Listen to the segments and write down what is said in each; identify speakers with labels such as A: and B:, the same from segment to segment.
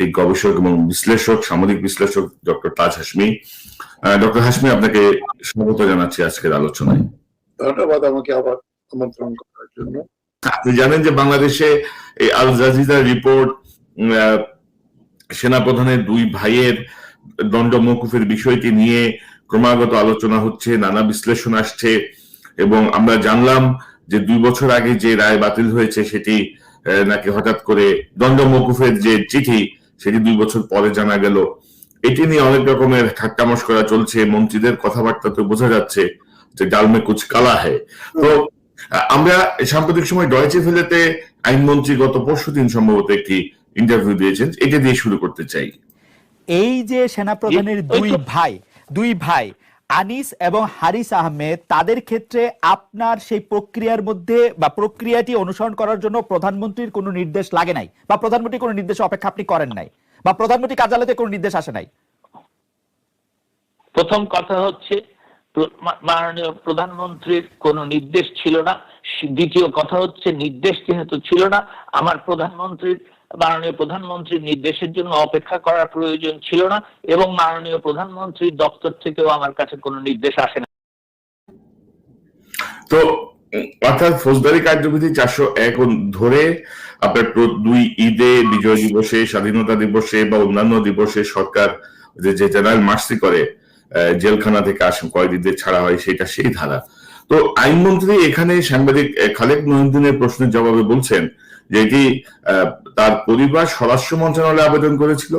A: রাজনৈতিক গবেষক এবং বিশ্লেষক সামাজিক বিশ্লেষক ডক্টর তাজ হাসমি ডক্টর হাসমি আপনাকে স্বাগত জানাচ্ছি আজকের আলোচনায়।
B: ধন্যবাদ আমাকে আবার আমন্ত্রণ করার জন্য।
A: আপনি জানেন যে বাংলাদেশে এই আল জাজিদার রিপোর্ট সেনাপ্রধানের দুই ভাইয়ের দণ্ড মৌকুফের বিষয়টি নিয়ে ক্রমাগত আলোচনা হচ্ছে নানা বিশ্লেষণ আসছে এবং আমরা জানলাম যে দুই বছর আগে যে রায় বাতিল হয়েছে সেটি নাকি হঠাৎ করে দণ্ড মৌকুফের যে চিঠি সেটি দুই বছর পরে জানা গেল। এটি নিয়ে অনেক রকমের ঠাট্টামশ করা চলছে মন্ত্রীদের কথাবার্তা তো বোঝা যাচ্ছে যে ডালমে কুচ কালা হে। তো আমরা সাম্প্রতিক সময় ডয়েচে ফেলেতে আইনমন্ত্রী গত পরশু দিন সম্ভবত একটি ইন্টারভিউ দিয়েছেন এটা দিয়ে শুরু করতে চাই।
C: এই যে সেনাপ্রধানের দুই ভাই দুই ভাই আনিস এবং হারিস আহমেদ তাদের ক্ষেত্রে আপনার সেই প্রক্রিয়ার মধ্যে বা প্রক্রিয়াটি অনুসরণ করার জন্য প্রধানমন্ত্রীর কোনো নির্দেশ লাগে নাই বা প্রধানমন্ত্রীর কোনো নির্দেশ অপেক্ষা আপনি করেন নাই বা প্রধানমন্ত্রী কার্যালয়তে কোনো নির্দেশ আসে নাই?
D: প্রথম কথা হচ্ছে মাননীয় প্রধানমন্ত্রীর কোনো নির্দেশ ছিল না। দ্বিতীয় কথা হচ্ছে, নির্দেশ যেহেতু ছিল না, আমার প্রধানমন্ত্রীর মাননীয় প্রধানমন্ত্রীর নির্দেশের জন্য অপেক্ষা করার প্রয়োজন ছিল না এবং মাননীয় প্রধানমন্ত্রীর দপ্তর থেকেও আমার কাছে কোনো নির্দেশ আসে না।
A: তো, অর্থাৎ ফৌজদারি কার্যবিধি চারশো এক ধরে আপনার দুই ঈদে বিজয় দিবসে, স্বাধীনতা দিবসে বা অন্যান্য দিবসে সরকার যে যে জেনারেল মার্সি করে জেলখানা থেকে আসেন কয়েদিদের ছাড়া হয় সেটা সেই ধারা। তো আইনমন্ত্রী এখানে সাংবাদিক খালেক মহিউদ্দিনের প্রশ্নের জবাবে বলছেন যে এটি আহ, তার পরিবার স্বরাষ্ট্র মন্ত্রণালয়ে আবেদন করেছিল।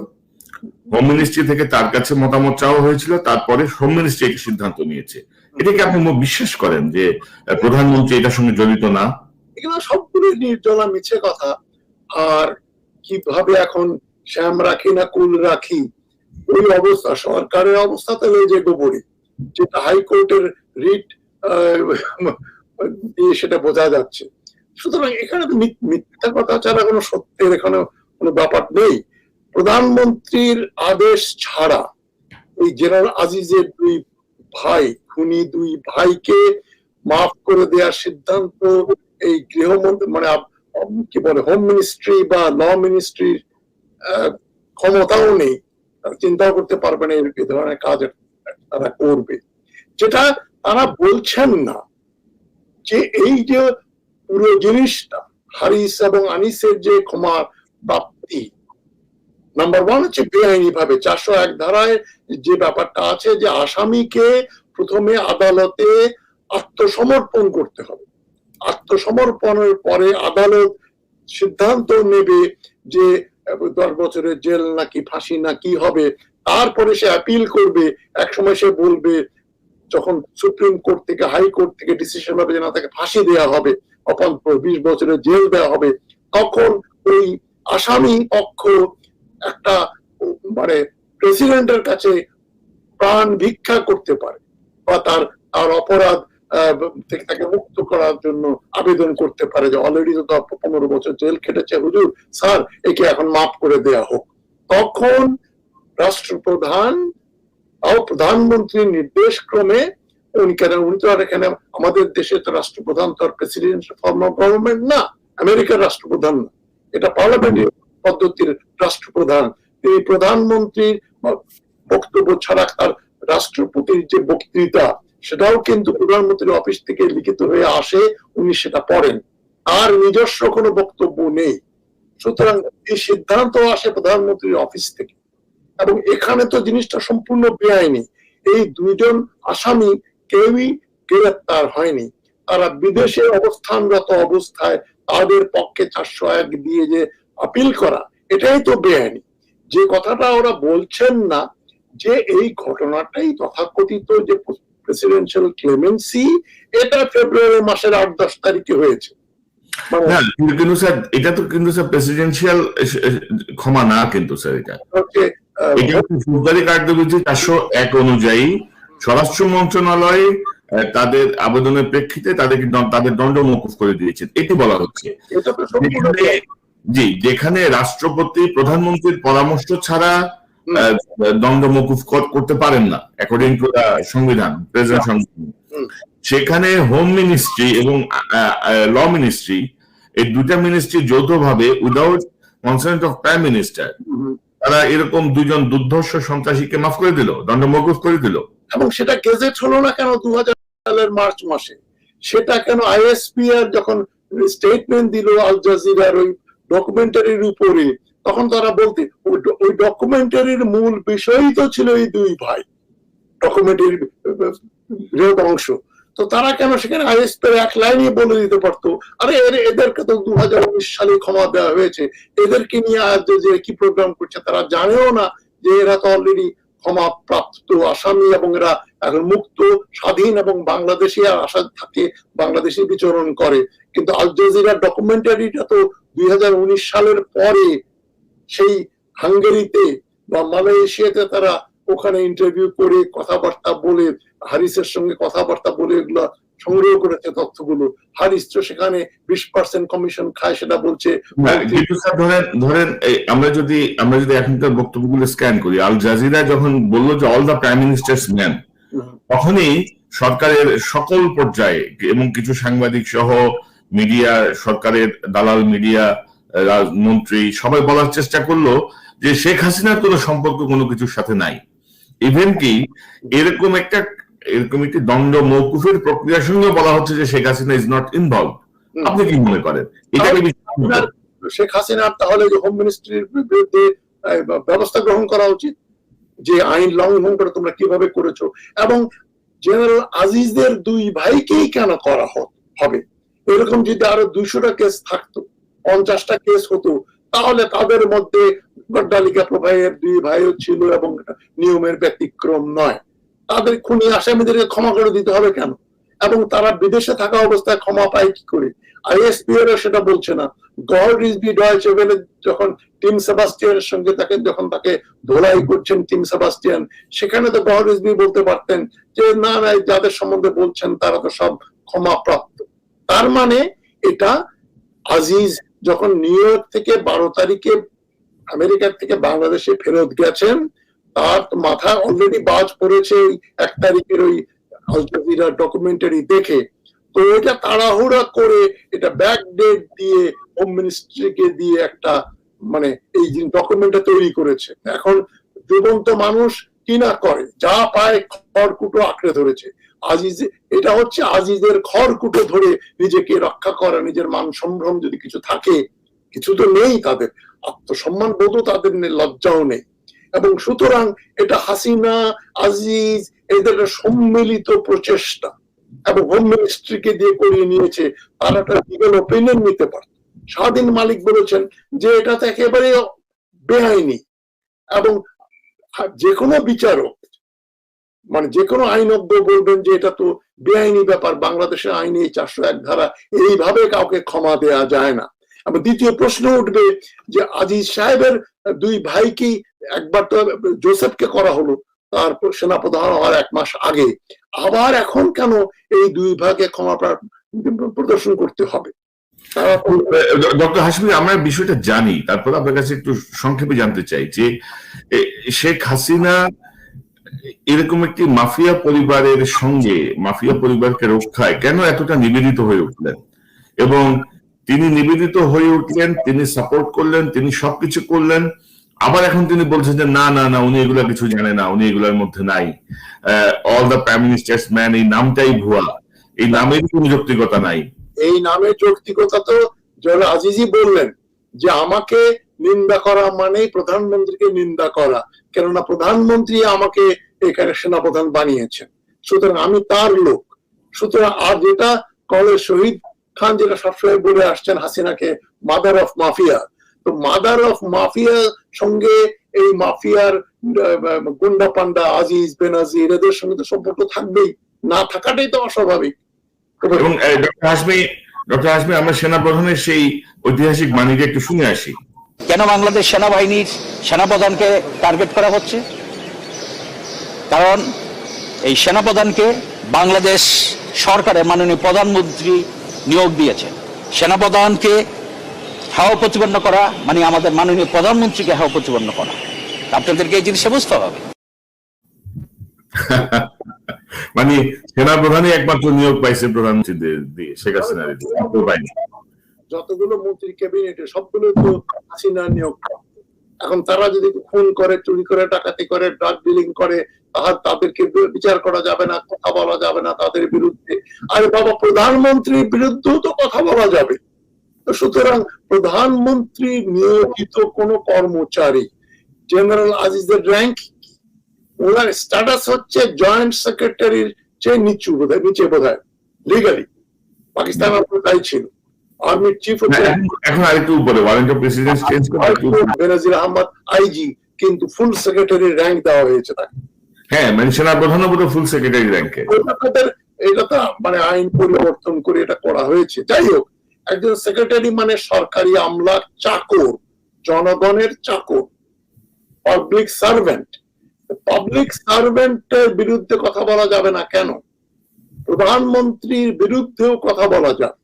A: হোম মিনিস্ট্রি থেকে তার কাছে মতামত চাওয়া হয়েছিল তারপরে হোম মিনিস্ট্রি একটি সিদ্ধান্ত নিয়েছে। এটাকে আপনি বিশ্বাস করেন যে প্রধানমন্ত্রী এটার সঙ্গে জড়িত না?
B: এগুলো সবগুলো নির্জলা মিছে কথা। আর কীভাবে এখন শ্যাম রাখি না কুল রাখি? ওই অবস্থা সরকারের অবস্থা তাহলে যে গোবরে যেটা হাইকোর্টের রিট দিয়ে সেটা বোঝা যাচ্ছে। সুতরাং এখানে তো মিথ্যা কথা ছাড়া কোনো সত্যের এখানে কোনো ব্যাপার নেই। প্রধানমন্ত্রীর আদেশ ছাড়া এই জেনারেল আজিজের দুই ভাই, খুনি দুই ভাইকে মাফ করে দেওয়ার সিদ্ধান্ত এই গৃহমন্ত্রী মানে কি বলে হোম মিনিস্ট্রি বা ল মিনিস্ট্রির ক্ষমতাও নেই। চিন্তাও করতে পারবে না এই ধরনের কাজ তারা করবে। যেটা তারা বলছেন না যে এই যে পুরো জিনিসটা, হারিস এবং আনিসের যে ক্ষমা প্রাপ্তি। নাম্বার ওয়ান হচ্ছে বেআইনি ভাবে চারশো এক ধারায় যে ব্যাপারটা আছে যে আসামিকে প্রথমে আদালতে আত্মসমর্পণ করতে হবে। আত্মসমর্পণের পরে আদালত সিদ্ধান্ত নেবে যে, দশ বছরের জেল নাকি ফাঁসি না কি হবে, তারপরে সে অ্যাপিল করবে। একসময় সে বলবে, যখন সুপ্রিম কোর্ট থেকে হাই কোর্ট থেকে ডিসিশন হবে যে না, তাকে ফাঁসি দেওয়া হবে। অপর বিশ বছরের জেল দেওয়া হবে। তখন ওই আসামি পক্ষ একটা মানে প্রেসিডেন্টের কাছে প্রাণ ভিক্ষা করতে পারে বা তার তার অপরাধ থেকে তাকে মুক্ত করার জন্য আবেদন করতে পারে যে অলরেডি তো পনেরো বছর জেল খেটেছে। হুজুর, স্যার, একে এখন মাফ করে দেয়া হোক। তখন রাষ্ট্রপ্রধান ও প্রধানমন্ত্রীর নির্দেশ ক্রমে উনি কেন, উনি তো আর এখানে আমাদের দেশে তো রাষ্ট্রপ্রধান, তো আর প্রেসিডেন্ট ফর্ম অফ গভর্নমেন্ট না, আমেরিকার রাষ্ট্রপ্রধান না। এটা পার্লামেন্টের পদ্ধতির রাষ্ট্রপ্রধান। প্রধানমন্ত্রীর বক্তব্য ছাড়া তার রাষ্ট্রপতির যে বক্তৃতা, সেটাও কিন্তু প্রধানমন্ত্রীর অফিস থেকে লিখিত হয়ে আসে, উনি সেটা পড়েন। আর নিজস্ব কোনো বক্তব্য নেই। সুতরাং এই সিদ্ধান্ত আসে প্রধানমন্ত্রীর অফিস থেকে। এবং এখানে তো জিনিসটা সম্পূর্ণ বেআইনি। এই দুইজন আসামি কেউই গ্রেপ্তার হয়নি। তারা বিদেশে অবস্থানরত অবস্থায় তাদের পক্ষে চারশো এক দিয়ে যে আপিল করা এটাই তো বেআইনি। যে কথাটা ওরা বলছেন না যে এই ঘটনাটাই তথাকথিত যে প্রেসিডেন্সিয়াল ক্লেমেন্সি এটা ফেব্রুয়ারি মাসের আট দশ তারিখে হয়েছে।
A: কিন্তু- স্যার এটা তো কিন্তু স্যার প্রেসিডেন্সিয়াল ক্ষমা না কিন্তু স্যার এটা। এটা ফৌজদারি কার্যবিধি চারশো এক অনুযায়ী স্বরাষ্ট্র মন্ত্রণালয় তাদের আবেদনের প্রেক্ষিতে তাদেরকে তাদের দণ্ড মকুফ করে দিয়েছেন। এটি বলা হচ্ছে। জি যেখানে রাষ্ট্রপতি প্রধানমন্ত্রীর পরামর্শ ছাড়া দণ্ড মকুফ করতে পারেন না অ্যাকর্ডিং টু দা সংবিধান প্রেসিডেন্ট সংবিধান। সেখানে হোম মিনিস্ট্রি এবং ল মিনিস্ট্রি এই দুটা মিনিস্ট্রি যৌথভাবে without consent of prime minister তারা এরকম দুজন দুর্ধর্ষ সন্ত্রাসীকে মাফ করে দিল দণ্ড মকুফ করে দিল।
B: এবং সেটা গেজেট হলো না কেন দুই হাজার সালের মার্চ মাসে? সেটা কেন আইএসপি আর যখন স্টেটমেন্ট দিল আল জাজিরার ওই ডকুমেন্টারির উপরে, তখন তারা বলতে, ওই ওই ডকুমেন্টারির মূল বিষয়ই তো ছিল এই দুই ভাই ডকুমেন্টারির বৃহৎ অংশ তো তারা কেন সেখানে আইএসপিআর এক লাইনে বলে দিতে পারতো? আরে এদেরকে তো দু হাজার উনিশ সালে ক্ষমা দেওয়া হয়েছে। এদেরকে নিয়ে আজ যে কি প্রোগ্রাম করছে তারা জানেও না যে এরা তো অলরেডি ক্ষমা প্রাপ্ত আসামি এবং এরা এখন মুক্ত, স্বাধীন এবং বাংলাদেশে আশা থাকে বাংলাদেশে বিচরণ করে। কিন্তু আল জাজিরা ডকুমেন্টারিটা তো দুই হাজার উনিশ সালের পরে সেই হাঙ্গেরিতে বা মালয়েশিয়াতে তারা ওখানে ইন্টারভিউ করে কথাবার্তা বলে হারিসের সঙ্গে কথাবার্তা বলে এগুলো সংগ্রহ করেছে তথ্যগুলো। হারিস তো সেখানে বিশ পার্সেন্ট কমিশন খায় সেটা বলছে
A: ধরেন ধরেন আমরা যদি আমরা যদি এখনকার বক্তব্যগুলো স্ক্যান করি আল জাজিরা যখন বলল যে all the prime minister's man তখনই সরকারের সকল পর্যায়ে এবং কিছু সাংবাদিক সহ মিডিয়া সরকারের দালাল মিডিয়া মন্ত্রী সবাই বলার চেষ্টা করল যে শেখ হাসিনার কোনো সম্পর্ক কোনো কিছুর সাথে নাই। ইভেন কি এরকম একটা এরকম একটি দণ্ড মৌকুফের প্রক্রিয়ার সঙ্গে বলা হচ্ছে যে Sheikh Hasina is not involve আপনি কি মনে করেন? এটাকে?
B: আপনার শেখ হাসিনার তাহলে যে হোম মিনিস্ট্রির বিরুদ্ধে ব্যবস্থা গ্রহণ করা উচিত? যে আইন লঙ্ঘন করে তোমরা কীভাবে করেছ? এবং জেনারেল আজিজদের দুই ভাইকেই কেন করা হবে? এরকম যদি আরও দুইশোটা কেস থাকতো পঞ্চাশটা কেস হতো তাহলে তাদের মধ্যে গড্ডালিকা প্রভাবের দুই ভাইও ছিল এবং নিয়মের ব্যতিক্রম নয়। তাদের খুনি আসামিদেরকে ক্ষমা করে দিতে হবে কেন? এবং তারা বিদেশে থাকা অবস্থায় ক্ষমা পায় কি করে? সেটা বলছে না। গড যখন টিম সেবাস্টিয়ানের সঙ্গে তাকে, যখন তাকে ধোলাই করছেন টিম সেবাস্টিয়ান, সেখানে তো গড বলতে পারতেন যে, না না যাদের সম্বন্ধে বলছেন, তারা তো সব ক্ষমা প্রাপ্ত তার মানে এটা আজিজ যখন নিউ ইয়র্ক থেকে বারো তারিখে আমেরিকার থেকে বাংলাদেশে ফেরত গেছেন তার মাথায় অলরেডি বাজ পড়েছে এক তারিখের ওই আল জাজিরা ডকুমেন্টারি দেখে। তো এটা তাড়াহুড়া করে এটা ব্যাক ডেট দিয়ে হোম মিনিস্ট্রিকে দিয়ে একটা মানে এই ডকুমেন্টটা তৈরি করেছে। এখন জীবন্ত মানুষ কি না করে? যা পায় খড়কুটো আঁকড়ে ধরেছে। আজিজ, এটা হচ্ছে আজিজের খড়কুটো ধরে নিজেকে রক্ষা করা, নিজের মান সম্ভ্রম যদি কিছু থাকে, কিছু তো নেই তাদের। আত্মসম্মান বোধও তাদের লজ্জাও নেই। এবং সুতরাং এটা হাসিনা, আজিজ, এদের সম্মিলিত প্রচেষ্টা এবং হোম মিনিস্ট্রিকে দিয়ে করিয়ে নিয়েছে, তারা একটা লিগাল ওপিনিয়ন নিতে পারত। স্বাধীন মালিক বলেছেন যে এটা তো একেবারে বেআইনি এবং যে কোনো বিচারক মানে যে কোনো আইনজ্ঞ বলবেন যে এটা তো বেআইনি ব্যাপার, বাংলাদেশের আইনে এই চারশো এক ধারা এইভাবে কাউকে ক্ষমা দেয়া যায় না। এবং দ্বিতীয় প্রশ্ন উঠবে যে আজিজ সাহেবের দুই ভাইকেই একবার তো জোসেফকে করা হলো, তারপর সেনাপ্রধান হওয়ার এক মাস আগে। আবার এখন কেন এই দুই ভাগে ক্ষমা প্রদর্শন করতে হবে?
A: ডক্টর হাসমি আমরা বিষয়টা জানি। তারপর আপনার কাছে একটু সংক্ষেপে জানতে চাই যে শেখ হাসিনা এরকম একটি মাফিয়া পরিবারের সঙ্গে, মাফিয়া পরিবারকে রক্ষায় কেন এতটা নিবেদিত হয়ে উঠলেন? এবং তিনি নিবেদিত হয়ে উঠলেন, তিনি সাপোর্ট করলেন, তিনি সবকিছু করলেন আবার এখন তিনি বলছেন যে, না না না, উনি এগুলা কিছু জানে না, উনি এগুলোর মধ্যে নাই। All the prime minister's man এই নামটাই ভুয়া। এই নামের কোনো যৌক্তিকতা নাই।
B: এই নামের যৌক্তিকতা তো জল আজিজি বললেন, যে আমাকে নিন্দা করা মানেই প্রধানমন্ত্রীকে নিন্দা করা, কেননা প্রধানমন্ত্রী আমাকে এখানে সেনাপ্রধান বানিয়েছেন। সুতরাং আমি তার লোক। সুতরাং আর যেটা কলেজ শহীদ খান, যেটা সবসময় বলে আসছেন হাসিনাকে মাদার অফ মাফিয়া তো মাদার অফ মাফিয়া সঙ্গে এই মাফিয়ার গুন্ডা পান্ডা আজিজ বেনাজির এদের সঙ্গে তো সম্পর্ক থাকবেই। না থাকাটাই তো অস্বাভাবিক।
A: এবং ডক্টর হাসমি ডক্টর হাসমি আমরা সেনাপ্রধানের সেই ঐতিহাসিক বাণীটা একটু শুনে আসি।
E: কেন বাংলাদেশ সেনাবাহিনীর সেনাপ্রধানকে টার্গেট করা হচ্ছে? কারণ এই সেনাপ্রধানকে বাংলাদেশ সরকারের মাননীয় প্রধানমন্ত্রী নিয়োগ দিয়েছেন। সেনাপ্রধানকে হাওয়া প্রতিপন্ন করা মানে আমাদের মাননীয় প্রধানমন্ত্রীকে হাওয়া প্রতিপন্ন করা। আপনাদেরকে এই জিনিসটা বুঝতে হবে।
A: মানে সেনাপ্রধানই একমাত্র নিয়োগ পাইছে প্রধানমন্ত্রী দিয়ে শেখ হাসিনা।
B: যতগুলো মন্ত্রী ক্যাবিনেটে সবগুলো তো হাসিনা নিয়োগ। এখন তারা যদি খুন করে চুরি করে ডাকাতি করে ড্রাগ ডিলিং করে তাহার তাদেরকে বিচার করা যাবে না কথা বলা যাবে না তাদের বিরুদ্ধে। আরে বাবা প্রধানমন্ত্রীর বিরুদ্ধেও তো কথা বলা যাবে। তো সুতরাং প্রধানমন্ত্রী নিয়োজিত কোন কর্মচারী জেনারেল আজিজের র্যাঙ্ক ওনার স্ট্যাটাস হচ্ছে জয়েন্ট সেক্রেটারির চেয়ে নিচু বোধ হয় নিচে বোধ হয় লিগালি পাকিস্তান আপনার তাই ছিল। আর্মির চিফ হচ্ছে
A: এখন- আরেকটু উপরে ওয়ারেন্ট অফ প্রেসিডেন্ট চেঞ্জ করে
B: বেনাজির আহমদ আইজি কিন্তু ফুল সেক্রেটারি র্যাঙ্ক দেওয়া হয়েছে তাকে।
A: হ্যাঁ মানে সেনা প্রধান ফুল সেক্রেটারি র্যাঙ্কে
B: এটা মানে আইন পরিবর্তন করে এটা করা হয়েছে। যাই হোক একজন সেক্রেটারি মানে সরকারি আমলার চাকর, জনগণের চাকর পাবলিক সার্ভেন্ট পাবলিক সার্ভেন্টের বিরুদ্ধে কথা বলা যাবে না কেন? প্রধানমন্ত্রীর বিরুদ্ধেও কথা বলা যাবে।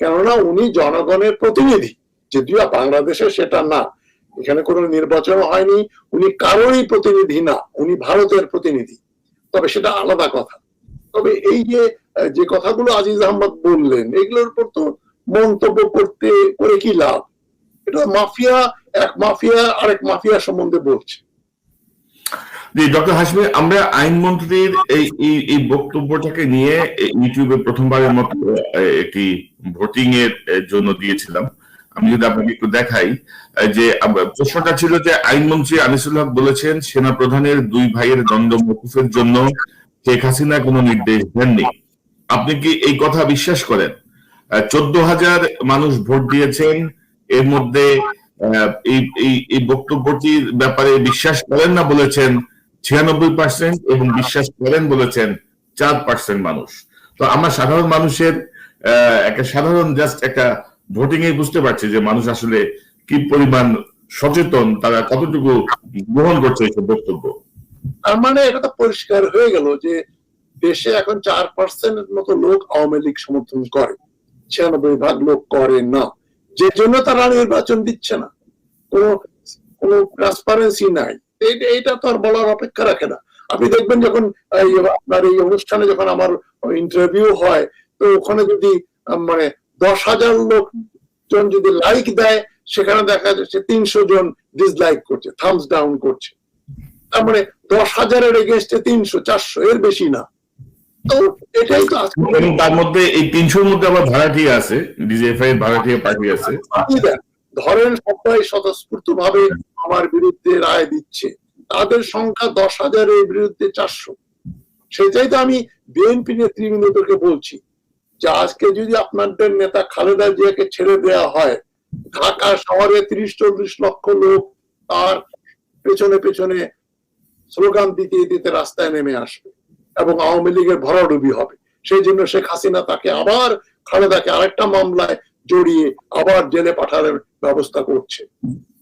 B: কেননা উনি জনগণের প্রতিনিধি, যদিও বাংলাদেশে সেটা না। এখানে কোনো নির্বাচন হয়নি, উনি কারোরই প্রতিনিধি না, উনি ভারতের প্রতিনিধি। তবে সেটা আলাদা কথা। তবে এই যে যে কথাগুলো আজিজ আহমদ বললেন, এগুলোর উপর তো মন্তব্য করতে, করে কি লাভ? এটা মাফিয়া, এক মাফিয়া, আরেক মাফিয়া সম্বন্ধে বলছে।
A: জি, ডক্টর হাসমি আমরা আইনমন্ত্রীর এই এই বক্তব্যটাকে নিয়ে ইউটিউবে প্রথমবারের মতো একটি ভোটিং এর জন্য দিয়েছিলাম। আমি যদি আপনাকে একটু দেখাই যে প্রশ্নটা ছিল যে আইনমন্ত্রী আনিসুল হক বলেছেন সেনা প্রধানের দুই ভাইয়ের দ্বন্দ্ব মকুফের জন্য শেখ হাসিনা কোনো নির্দেশ দেননি। আপনি কি এই কথা বিশ্বাস করেন? চোদ্দ হাজার মানুষ ভোট দিয়েছেন, এর মধ্যে এই বক্তব্যটির ব্যাপারে বিশ্বাস করেন না বলেছেন ছিয়ানব্বই পার্সেন্ট এবং বিশ্বাস করেন বলেছেন চার পার্সেন্ট মানুষ। তো আমরা সাধারণ মানুষের একটা সাধারণ জাস্ট একটা ভোটিং এ বুঝতে পারছি যে মানুষ আসলে কি পরিমাণ সচেতন, তারা কতটুকু গ্রহণ করছে এইসব বক্তব্য।
B: তার মানে এটা তো পরিষ্কার হয়ে গেল যে দেশে এখন চার পার্সেন্ট মতো লোক আওয়ামী লীগ সমর্থন করে। ছিয়ানব্বই ভাগ লোক করে না। যে জন্য তারা নির্বাচন দিচ্ছে না। কোনো ট্রান্সপারেন্সি নাই। এইটা তো আর বলার অপেক্ষা রাখে না। আপনি দেখবেন যখন আপনার এই অনুষ্ঠানে যখন আমার ইন্টারভিউ হয়, তো ওখানে যদি মানে দশ হাজার লোক জন যদি লাইক দেয়, সেখানে দেখা যাচ্ছে তিনশো জন ডিসলাইক করছে থামস ডাউন করছে। তার মানে দশ হাজারের এগেনস্টে তিনশো চারশো এর বেশি না। তো এটাই তো
A: তার মধ্যে এই তিনশোর মধ্যে আবার ভাড়াটিয়া আছে ডিজিএফআই এর ভাড়াটিয়া পার্টি আছে।
B: ধরেন সবাই স্বতঃস্ফূর্ত ভাবে আমার বিরুদ্ধে রায় দিচ্ছে। তাদের সংখ্যা দশ হাজারের বিরুদ্ধে চারশো। সেটাই তো আমি বিএনপি নেতৃবৃন্দকে বলছি যে আজকে যদি আপনাদের নেতা খালেদা জিয়াকে ছেড়ে দেওয়া হয় ঢাকা শহরে তিরিশ চল্লিশ লক্ষ লোক তার পেছনে পেছনে স্লোগান দিতে দিতে রাস্তায় নেমে আসবে এবং আওয়ামী লীগের ভরাডুবি হবে। সেই জন্য শেখ হাসিনা তাকে আবার, খালেদাকে আরেকটা মামলায় জড়িয়ে আবার জেলে পাঠানোর ব্যবস্থা করছে।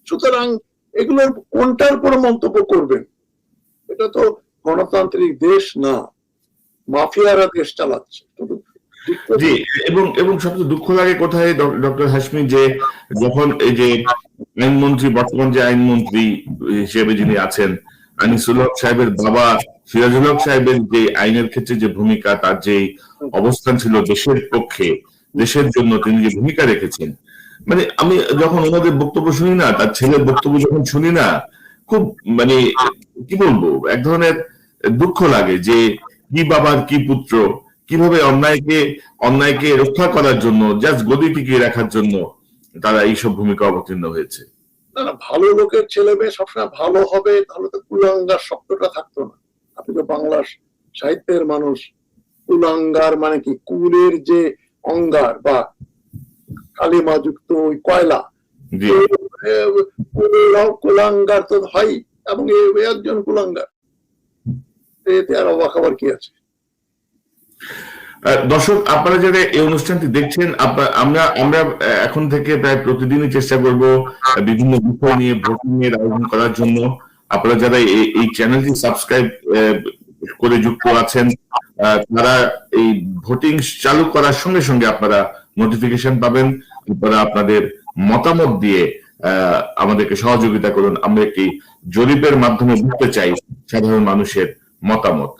B: সুতরাং এগুলোর কোনটার উপর মন্তব্য করবেন? এটা তো গণতান্ত্রিক দেশ না, মাফিয়ারা দেশ চালাচ্ছে।
A: জি, এবং এবং সবচেয়ে দুঃখ লাগে কোথায় ডক্টর হাসমি যে যখন এই যে আইনমন্ত্রী, বর্তমান যে আইনমন্ত্রী হিসেবে যিনি আছেন আনিসুল হক সাহেবের বাবা সিরাজুল হক সাহেবের যে আইনের ক্ষেত্রে যে ভূমিকা, তার যে অবস্থান ছিল দেশের পক্ষে, দেশের জন্য তিনি যে ভূমিকা রেখেছেন। মানে আমি যখন ওনাদের বক্তব্য শুনি না, তার ছেলের বক্তব্য যখন শুনি না, খুব মানে কি বলব, এক ধরনের দুঃখ লাগে যে কি বাবার কি পুত্র, কীভাবে অন্যায়কে অন্যায়কে রক্ষা করার জন্য জাস্ট গদি টিকিয়ে রাখার জন্য তারা এইসব ভূমিকা অবতীর্ণ হয়েছে।
B: না না ভালো লোকের ছেলে মেয়ে সবসময় ভালো হবে তাহলে তো কুলাঙ্গার শব্দটা থাকতো না। আপনি তো বাংলা সাহিত্যের মানুষ। কুলাঙ্গার মানে কি? কুলের যে অঙ্গার বা কালিমা যুক্ত ওই কয়লা। কুলাঙ্গার তো হয় এবং একজন কুলাঙ্গার। এতে আর অবাক হবার কি আছে?
A: দর্শক, আপনারা যারা এই অনুষ্ঠানটি দেখছেন আমরা আমরা এখন থেকে প্রায় প্রতিদিনই চেষ্টা করব বিভিন্ন বিষয় নিয়ে, ভোটিং এর আয়োজন করার জন্য। আপনারা যারা এই চ্যানেলটি সাবস্ক্রাইব করে যুক্ত আছেন তারা এই ভোটিং চালু করার সঙ্গে সঙ্গে আপনারা নোটিফিকেশন পাবেন। আপনারা আপনাদের মতামত দিয়ে আমাদেরকে সহযোগিতা করুন। আমরা একটি জরিপের মাধ্যমে বুঝতে চাই, সাধারণ মানুষের মতামত।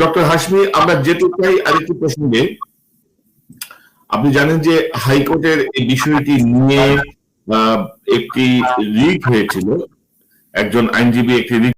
A: ডক্টর হাসমি আমরা যেতে চাই আরেকটি প্রসঙ্গে। আপনি জানেন যে হাইকোর্টের এই বিষয়টি নিয়ে একটি রিট হয়েছিল। একজন আইনজীবী একটি